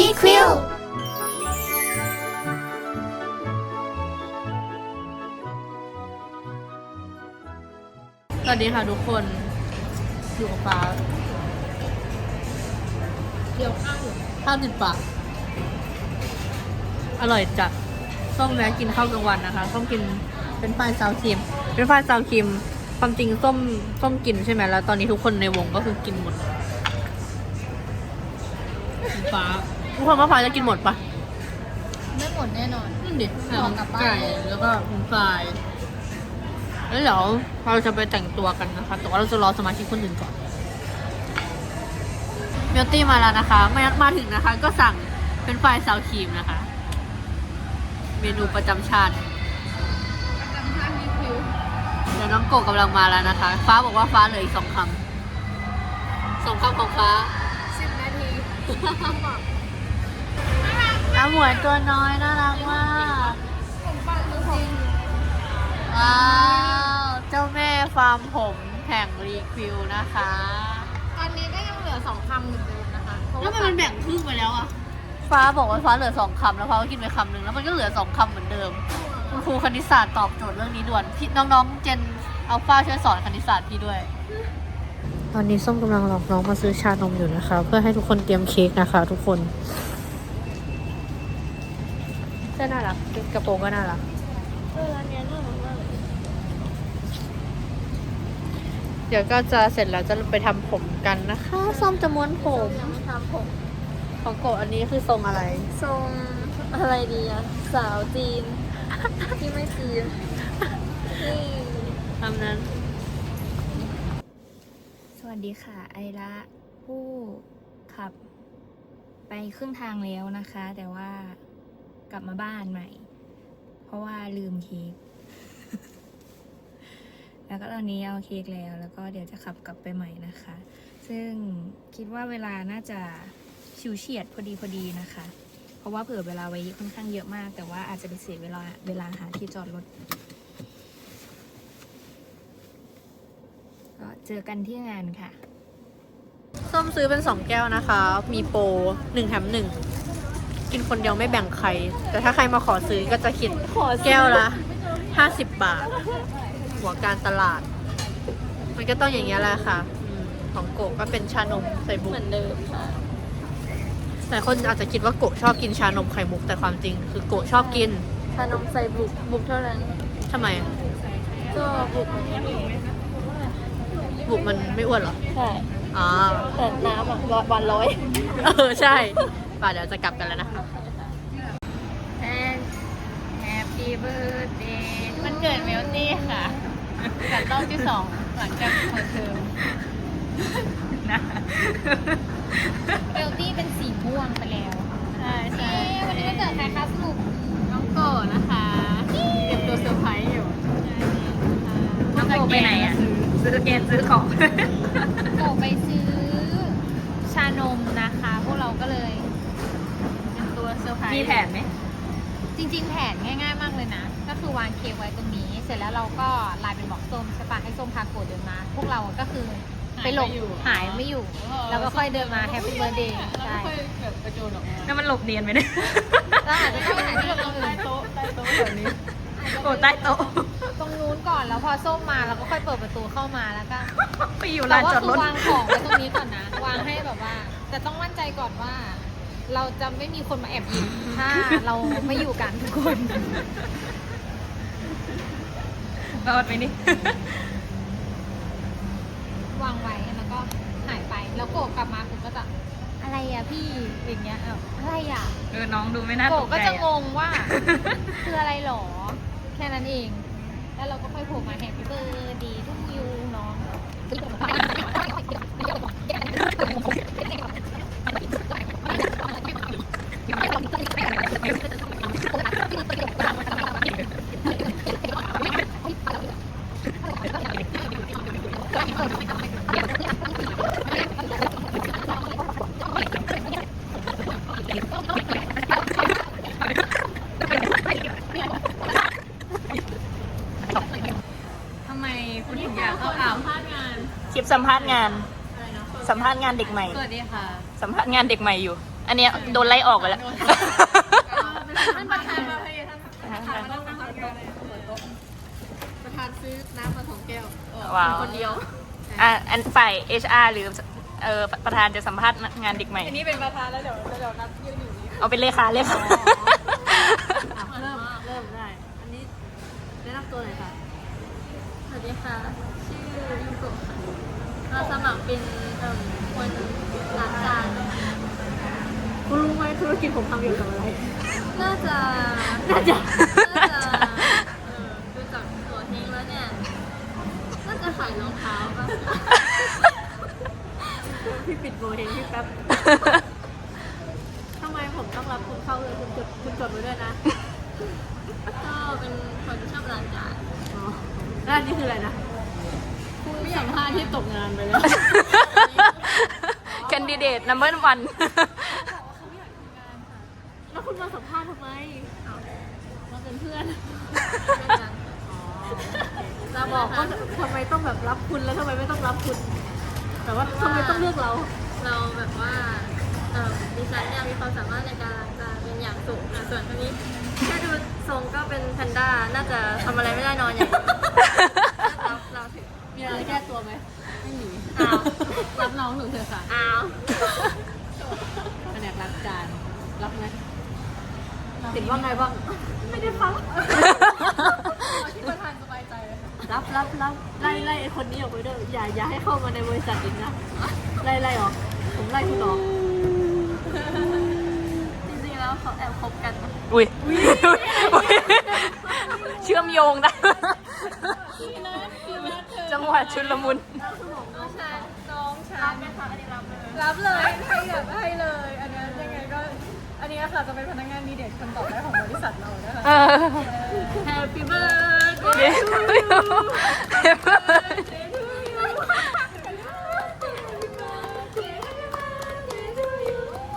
Requill สวัสดีค่ะทุกคนอยู่กับฟ้าเกี่ยวข้าวอยู่ข้าวติดปากอร่อยจัดส้มแวะกินข้าวกลางวันนะคะส้มกินเป็นฝ้ายซาวครีม เป็นฝ้ายซาวครีม ความจริงส้มส้มกินใช่ไหมแล้ว ตอนนี้ทุกคนในวงก็คือกินหมดฟ้า ทุกคนว่าฟ้าจะกินหมดปะไม่หมดแน่นอน นั่นดิห่อกลับบ้าน ไก่แล้วก็เป็นฟรายแล้วเดี๋ยวเราจะไปแต่งตัวกันนะคะ แต่ว่าเราจะรอสมาชิกคนอื่นก่อนเมลตี้มาแล้วนะคะ มามาถึงนะคะ ก็สั่งเป็นไฟรายซาวครีมนะคะ เมนูประจำชาติเดี๋ยวน้องโกะกำลังมาแล้วนะคะ ฟ้าบอกว่าฟ้าเหลืออีกสองคำสองคำของฟ้า สิบนาที น้ำหมวยตัวน้อยน่ารักมากผมปังมือผมว้าว เจ้าแม่ฟาร์มผมแห่งรีคิวนะคะ ตอนนี้ก็ยังเหลือสองคำเหมือนเดิมนะคะเพราะแล้วว่ามันแบ่งครึ่งไปแล้วอะฟ้าบอกว่าฟ้าเหลือสองคำแล้วฟ้าก็กินไปคำหนึ่งแล้วมันก็เหลือสองคำเหมือนเดิม คุณครูคณิตศาสตร์ตอบโจทย์เรื่องนี้ด่วนพี่น้องๆเจนอัลฟาช่วยสอนคณิตศาสตร์พี่ด้วย ตอนนี้ส้มกำลังหลอกน้องมาซื้อชานมอยู่นะคะ เพื่อให้ทุกคนเตรียมเค้กนะคะ ทุกคนเสื้อน่ารักกระโปรงก็น่ารักเออร้านเนี้ยน่ารักมากเลยเดี๋ยวก็จะเสร็จแล้วจะไปทำผมกันนะคะส้มจะม้วนผมยังไม่ทำผมของโกะอันนี้คือทรงอะไร ทรงอะไรดีอะสาวจีน ที่ไม่จีนนี่ทำนั้น สวัสดีค่ะ ไอระผู้ขับ ไปครึ่งทางแล้วนะคะ แต่ว่า กลับมาบ้านใหม่ เพราะว่าลืมเค้ก แล้วก็ตอนนี้เอาเค้กแล้ว แล้วก็เดี๋ยวจะขับกลับไปใหม่นะคะ ซึ่งคิดว่าเวลาน่าจะชิวเฉียดพอดีพอดีนะคะ เพราะว่าเผื่อเวลาไว้ค่อนข้างเยอะมาก แต่ว่าอาจจะไปเสียเวลาเวลาหาที่จอดรถก็เจอกันที่งานค่ะ ส้มซื้อเป็นสองแก้วนะคะ มีโปรหนึ่งแถมหนึ่ง กินคนเดียวไม่แบ่งใคร แต่ถ้าใครมาขอซื้อก็จะคิดแก้วละห้าสิบบาท หัวการตลาด มันก็ต้องอย่างเงี้ยแหละค่ะอืมของโกะก็เป็นชานมใส่บุก เหมือนเดิมค่ะแต่คนอาจจะคิดว่าโกะชอบกินชานมไข่มุกแต่ความจริง คือโกะชอบกินชานมใส่บุกบุกเท่านั้น ทำไมก็บุกมันไม่มีบุกมันไม่อ้วนเหรอ ใช่ อ๋อ แต่น้ำอะวันร้อย เออ ใช่ ป่ะเดี๋ยวจะกลับกันแล้วนะคะ Happy birthday มันเกิดเมลตี้ค่ะจัดรอบที่สองหลังจากเปิดเทอมเมลตี้เป็นสีม่วงไปแล้วใช่ใช่เอ๊ะวันนี้วันเกิดใครคะสรุปน้องโกะนะคะเตรียมตัวเซอร์ไพรส์อยู่น้องโกไปไหนอะซื้อเกณฑ์ซื้อของโกไปซื้อชานมนะคะ พวกเราก็เลย ไพรส์มีแผนไหม จริง ๆ แผนง่าย ๆ มากเลยนะ ก็คือวางเค้กไว้ตรงนี้ เสร็จแล้วเราก็ไลน์เป็นบอกส้มใช่ปะให้ส้มพาโกดเดินมา พวกเราก็คือไปหลบหายไม่อยู่ แล้วก็ค่อยเดินมาแฮปปี้เบิร์ดเดย์ใช่แบบกระโจนออกมาแล้วมันหลบเนียนไหมเนี่ยแล้วอาจจะต้องไปหาที่หลบตรงอื่นโต๊ะใต้โต๊ะแบบนี้โอ้ใต้โต๊ะตรงนู้นก่อนแล้วพอส้มมาเราก็ค่อยเปิดประตูเข้ามาแล้วก็ไปอยู่เราลานก็จอดคืรอถวางของไว้ตรงนี้ก่อนนะ วางให้แบบว่า แต่ต้องมั่นใจก่อนว่า เราจะไม่มีคนมาแอบหยิบถ้าเราไม่อยู่กันทุกคนรอดไหมนี่ วางไว้แล้วก็หายไป แล้วโกะกลับมาผมก็จะอะไรอะพี่อย่างเงี้ยแบบอะไรอะเออ น้องดูไม่น่าตโกะกก็ใจจะงอะงว่า คืออะไรหรอ แค่นั้นเอง แล้วเราก็ค่อยโผล่มาแฮปปี้เบอร์ดีทุกยูเนาะ ทำไมคุณถึงอยากเข้าอ่าวพาดงาน คลิปสัม ภาษณ์งาน สัมภาษณ์งานเด็กใหม่ สวัสดีค่ะสัมภาษณ์งานเด็กใหม่อยู่ อันเนี้ยโดนไล่ออกไปแล้ว ท่านประธานมาให้ท่านประธานซื้อน้ำมาสองแก้วว้าว คนเดียว อะอันฝ่าย HR หรือเออประธานจะสัมภาษณ์งานเด็กใหม่อันนี้เป็นประธานแล้วเดี๋ยวเดี๋ยวนัดยืนอยู่นี้เอาเป็นเลขาเลขาอะเริ่มเริ่มได้ อันนี้แนะนำตัวหน่อยค่ะ สวัสดีค่ะชื่อยูโกะค่ะ เราสมัครเป็นเอ่อคนล้างจานคุณรู้ไหมธุรกิจผมทำเกี่ยวกับอะไร น่าจะน่าจะ น่าจะเออดูจากตัวเฮงแล้วเนี่ย น่าจะขายรองเท้าป่ะพี่ปิดโมเฮงพี่แป๊บทำไมผมต้องรับคุณเข้าเลยคุณจดคุณจดไว้ด้วยนะก็เป็นคนชอบล้างจานอ๋อแล้วอันนี้คืออะไรนะ ผู้สัมภาษณ์ที่ตกงานไปแล้วแคนดิเดต number one แล้วคุณมาสัมภาษณ์ทำไมอ้าวมาเป็นเพื่อนอ๋อเราบอกว่าทำไมต้องแบบรับคุณแล้วทำไมไม่ต้องรับคุณ แต่ว่าทำไมต้องเลือกเรา เราแบบว่าเออดิฉันเนี่ยมีความสามารถในการล้างจานเป็นอย่างสูงอะส่วนคนนี้แค่ดูทรงก็เป็นแพนด้า น่าจะทำอะไรไม่ได้นอนอย่างเดียวเราเราถึง มีอะไรแก้ตัวไหมไม่มีอ้าว รับน้องหนูเถอะค่ะอ้าว แผนกรับจานรับไหมติดว่าไงบ้าง ไม่ได้ฟังที่ประธานสบายใจเลยรับรับรับไล่ไล่ไอ้คนนี้ออกไปด้วยอย่าอย่าให้เข้ามาในบริษัทอีกนะไล่ไล่ออกผมไล่คุณออกจริงๆแล้วเขาแอบคบกันนะอุ้ยเชื่อมโยงได้ จังหวะชุลมุน น้องชายน้องชายรับไหมคะอันนี้รับเลยรับเลยให้แบบให้เลย อันเนี้ยยังไงก็ อันนี้ค่ะจะเป็นพนักงานดีเด่นคนต่อไปของบริษัทเรานะคะ เออ Happy birthday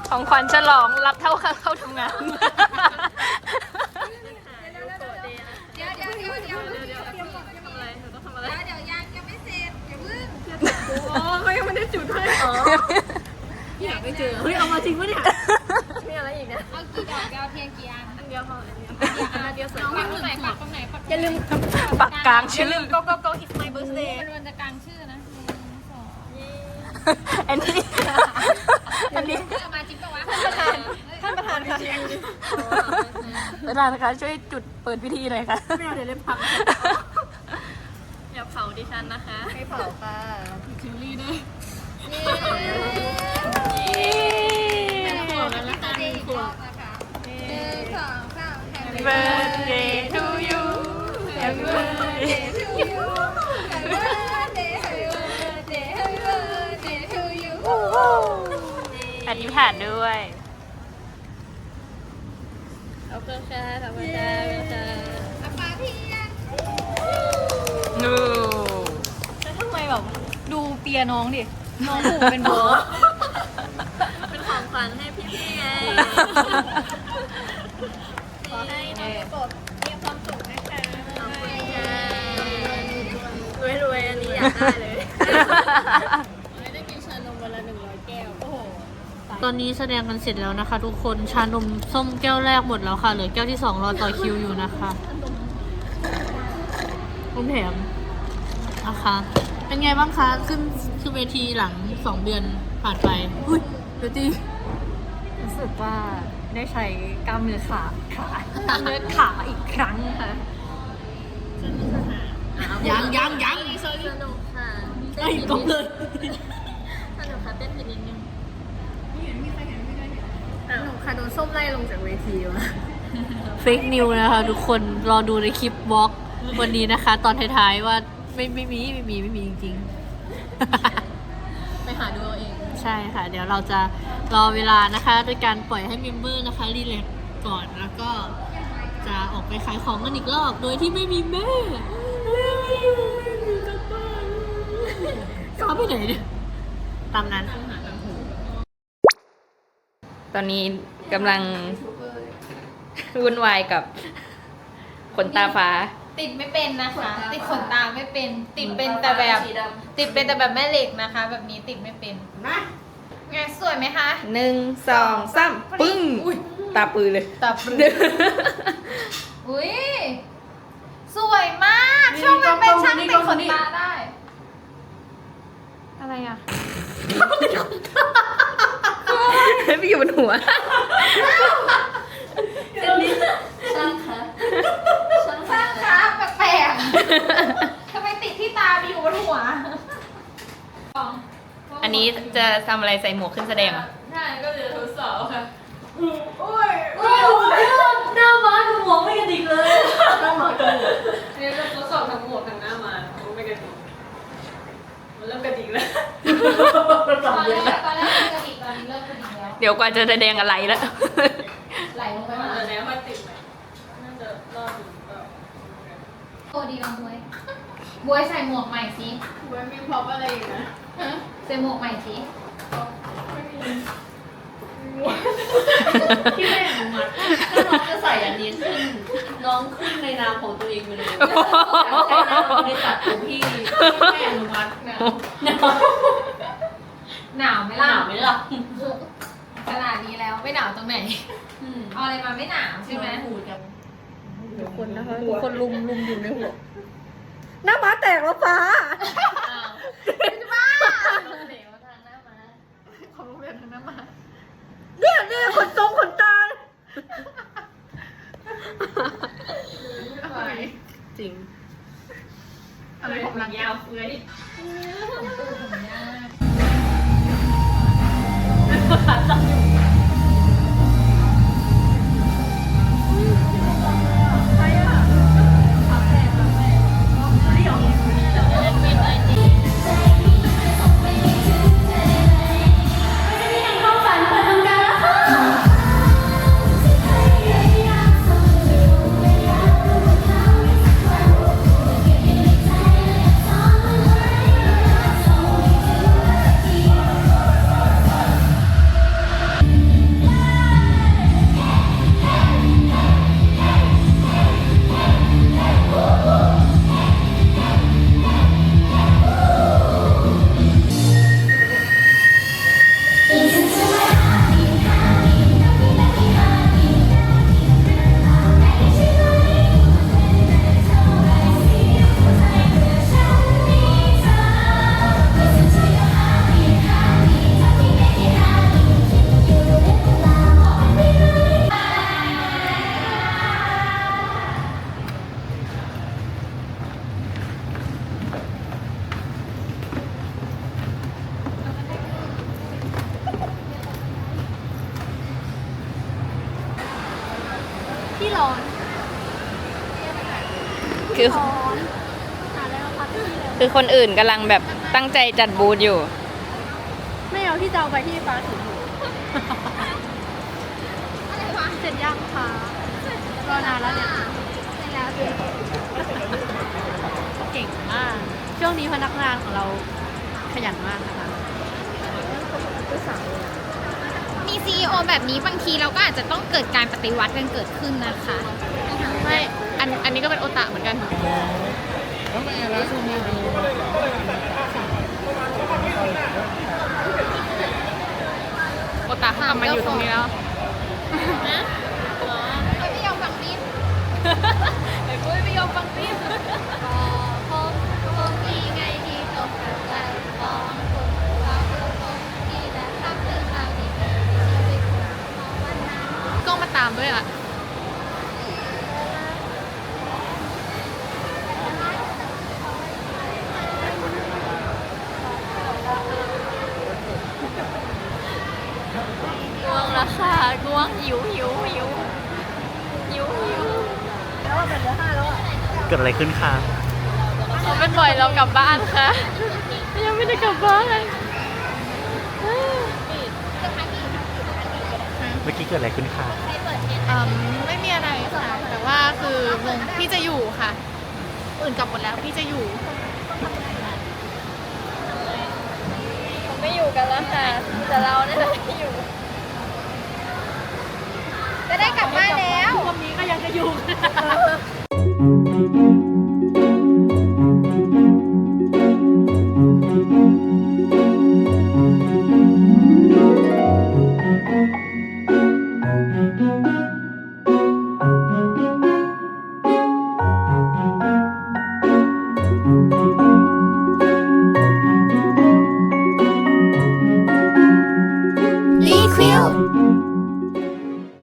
ของขวัญฉลองรับเท่าเข้าทำงาน เดี๋ยวเดี๋ยวเดี๋ยวเดี๋ยวเดี๋ยวเดี๋ยวทำอะไรหนูต้องทำอะไรเดี๋ยวยังยังไม่เสร็จอย่าเพิ่ง อ๋อเขายังไม่ได้จุดให้อ๋ออยาก ไม่เจอ เฮ้ยเอามาจริงปะเนี่ยมีอะไรอีกนะเอากี่ดอกแก้วเทียนกี่อันอันเดียวพออันเดียวอันเดียวสวยปักตรงไหนปักตรงไหนปักอย่าลืมปักกลางชื่อ go go go it's my birthday มันวันจะกลางชื่อนะหนึ่งสองอันนี้ อันนี้สมาชิกปะวะท่านประธานค่ะประธานคะช่วยจุดเปิดพิธีหน่อยค่ะไม่เอาเดี๋ยวเล็บพังอย่าเผาดิฉันนะคะไม่เผาค่ะจิวลี่ด้วยเย้ ขวบแล้วนะคะหนึ่งขวบหนึ่งสองสาม Happy birthday to you Happy birthday to you Happy birthday Happy birthday Happy birthday to you อธิษฐานด้วยขอบคุณค่ะขอบคุณค่ะขอบคุณค่ะอาปาเทียนนูแล้วทำไมแบบดูเปียน้องดิ น้องหูเป็นโบ ขอให้น้องโปรดมีความสุขนะคะขอบคุณค่ะรวยๆอันนี้อยากได้เลยไม่ได้กินชานมวันละหนึ่งร้อยแก้ว โอ้โหตอนนี้แสดงกันเสร็จแล้วนะคะ ทุกคนชานมส้มแก้วแรกหมดแล้วค่ะเหลือแก้วที่สองรอต่อคิวอยู่นะคะคุณแถมนะคะเป็นไงบ้างคะ ขึ้นขึ้นเวทีหลังสองเดือนผ่านไปอุ้ยเดี๋ยวตีรู้ สึกว่าได้ใช้กล้ามเนื้อขาขากล้ามเนื้อขาอีกครั้งค่ะยังยังยังสนุกค่ะไอ้กองเลยสนุกค่ะเต้นผิดนิดนึงหนูค่ะโดนส้มไล่ลงจากเวทีมาเฟกนิวนะคะทุกคนรอดูในคลิปวอล์กวันนี้นะคะ ตอนท้ายๆว่าไม่ไม่มีไม่มีไม่มีจริงๆ ไปหาดูเอาเอง ใช่ค่ะ เดี๋ยวเราจะรอเวลานะคะโดยการปล่อยให้เมมเบอร์นะคะรีแลกซ์ก่อนแล้วก็จะออกไปขายของกันอีกรอบ โดยที่ไม่มีแม่ไม่มีไม่มีกลับบ้านกลับไปไหนเนี่ยตามนั้นตอนนี้กำลังวุ่นวายกับขนตาฟ้า ติดไม่เป็นนะคะ ติดขนตาไม่เป็น ติดเป็นแต่แบบ ติดเป็นแต่แบบแม่เหล็กนะคะ แบบนี้ติดไม่เป็นนะไงสวยไหมคะหนึ่งสองสามปึ้งตาปือเลยตาปรืออุ้ยสวยมากนี่ช่วงมันเป็นกล้องช่างนี่ติดกล้ของนนี่ตาได้ อะไรอะพี่อยู่บนหัวช่างคะแปลกๆ ทำไมติดที่ตาไปอยู่บนหัวอันนี้จะทำอะไรใส่หมวกขึ้นแสดงเหรอใช่ก็จะทดสอบค่ะหน้าม้าดูหมวกไม่กระดิกเลยหน้าม้ากับหมวกอันนี้จะทดสอบทั้งหมดทั้งหน้ามามันไม่กระดิกมันเริ่มกระดิกแล้วตอนแรกตอนแรกมันกระดิกตอนนี้เริ่มกระดิกแล้วเดี๋ยวกว่าจะแสดงอะไรแล้วไหลลงไปมันมาจะแนวพลาสติกไหมน่าจะรอดอยู่เปล่า โอ้ดีลองบวยบวยใส่หมวกใหม่สิไว้มีพร็อพอะไรอีกนะใส่หมวกใหม่สิไม่มีที่แม่หนูมัดถ้าน้องจะใส่อันนี้ขึ้นน้องขึ้นในนามของตัวเองไปเลยใช้นามบริษัทของพี่แม่หนูมัดหนาวหนาวไหมหล่ะนาวไหมล่ะขนาดนี้แล้วไม่หนาวตรงไหน เอาอะไรมาไม่หนาวใช่ไหมหูจัง ทุกคนนะคะทุกคนลุมลุมอยู่ในหัวหน้าม้าแตกแล้วฟ้าของโคือคนอื่นกำลังแบบตั้งใจจัดบูธอยู่ ไม่เอาที่จะเอาไปที่ฟ้าถืออยู่เสร็จยังคะรอนานแล้วเนี่ยเก่งมาก ช่วงนี้พนักงานของเราขยันมากนะคะมี CEO แบบนี้บางทีเราก็อาจจะต้องเกิดการปฏิวัติกันเกิดขึ้นนะคะไม่อันอันนี้ก็เป็นโอตะเหมือนกัน โอตะเขากลับมาอยู่ตรงนี้แล้วไม่ยอมฟังพี่ไอ้ปุ้ยไม่ยอมฟังพี่พบพบที่ไงที่ตกกระจายของคุณเราคือคนที่ได้ทำเรื่องราวดีๆในชีวิตของวันนั้นกล้องมาตามด้วยอะ ง่วงแล้วค่ะง่วงหิวหิวหิวหิวหิว เกิดอะไรขึ้นคะ เขาเป็นบ่อยเรากลับบ้านค่ะ ยังไม่ได้กลับบ้านเมื่อกี้เกิดอะไรขึ้นคะ อืมไม่มีอะไรค่ะ แต่ว่าคือวงพี่จะอยู่ค่ะ อื่นกลับหมดแล้วพี่จะอยู่ไม่อยู่กันแล้วค่ะแต่เราเนี่ยไม่อยู่ จะได้กลับบ้านแล้ว พว